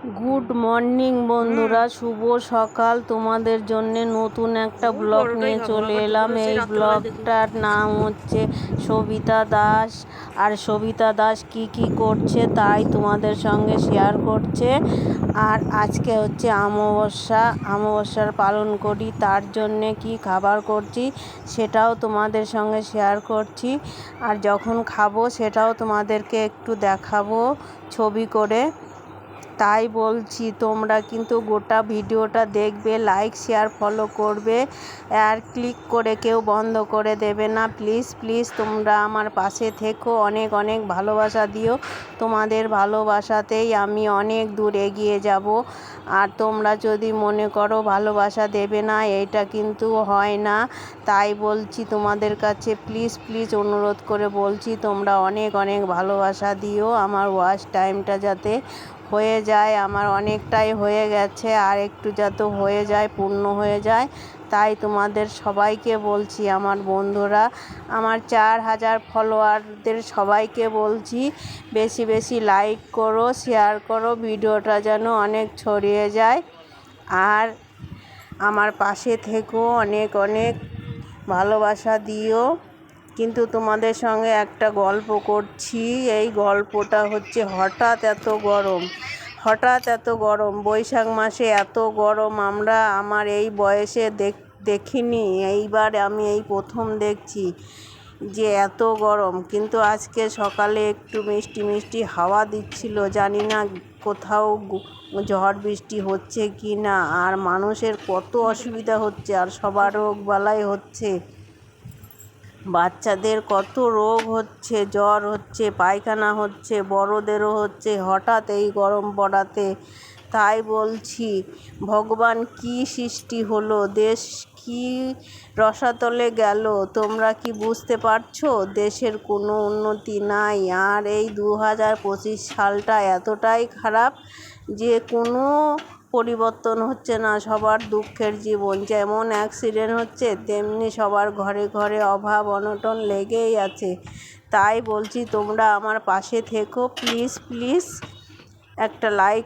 Good morning বন্ধুরা। শুভ সকাল। তোমাদের জন্য নতুন একটা ব্লগ নিয়ে চলে এলাম। এই ব্লগটার নাম হচ্ছে সবিতা দাস। আর সবিতা দাস কি কি করছে তাই তোমাদের সঙ্গে শেয়ার করছে। আর আজকে হচ্ছে অমাবস্যা। অমাবস্যার পালন করি তার জন্যে কি খাবার করছি সেটাও তোমাদের সঙ্গে শেয়ার করছি। আর যখন খাব সেটাও তোমাদেরকে একটু দেখাবো ছবি করে। তাই বলছি, তোমরা কিন্তু গোটা ভিডিওটা দেখবে লাইক শেয়ার ফলো করবে আর ক্লিক করে কেউ বন্ধ করে দেবে না। প্লিজ প্লিজ তোমরা আমার পাশে থেকো, অনেক অনেক ভালোবাসা দিও। তোমাদের ভালোবাসাতেই আমি অনেক দূর এগিয়ে যাব। আর তোমরা যদি মনে করো ভালোবাসা দেবে না, এটা কিন্তু হয় না। তাই বলছি তোমাদের কাছে প্লিজ প্লিজ অনুরোধ করে বলছি, তোমরা অনেক অনেক ভালোবাসা দিও আমার ওয়াচ টাইমটা যাতে হয়ে যায়, আমার অনেকটাই হয়ে গেছে, আর একটু যাতে হয়ে যায়, পূর্ণ হয়ে যায়, তাই তোমাদের সবাইকে বলছি, আমার বন্ধুরা, আমার চার হাজার ফলোয়ারদের সবাইকে বলছি, বেশি বেশি লাইক করো শেয়ার করো, ভিডিওটা যেন অনেক ছড়িয়ে যায়। আর আমার পাশে থেকেও অনেক অনেক ভালোবাসা দিও। কিন্তু তোমাদের সঙ্গে একটা গল্প করছি। এই গল্পটা হচ্ছে, হঠাৎ এত গরম, হঠাৎ এত গরম, বৈশাখ মাসে এত গরম, আমরা আমার এই বয়সে দেখ, দেখিনি, এইবার আমি এই প্রথম দেখছি যে এত গরম। কিন্তু আজকে সকালে একটু মিষ্টি মিষ্টি হাওয়া দিচ্ছিল, জানি না কোথাও ঝড় বৃষ্টি হচ্ছে কি না আর মানুষের কত অসুবিধা হচ্ছে, আর সবার রোগ বালাই হচ্ছে। বাচ্চাদের কত রোগ হচ্ছে, জ্বর হচ্ছে, পায়খানা হচ্ছে, বড়োদেরও হচ্ছে, হঠাৎ এই গরম পড়াতে। তাই বলছি, ভগবান কি সৃষ্টি হলো, দেশ কি রসাতলে গেল, তোমরা কি বুঝতে পারছ? দেশের কোনো উন্নতি নাই, আর এই দু হাজার পঁচিশ সালটা এতটাই খারাপ যে কোনো পরিবর্তন হচ্ছে না, সবার দুঃখের জীবন। যেমন অ্যাক্সিডেন্ট হচ্ছে, তেমনি সবার ঘরে ঘরে অভাব, অনটন লেগেই আছে। তাই বলছি, তোমরা আমার পাশে থেকো। প্লিজ প্লিজ একটা লাইক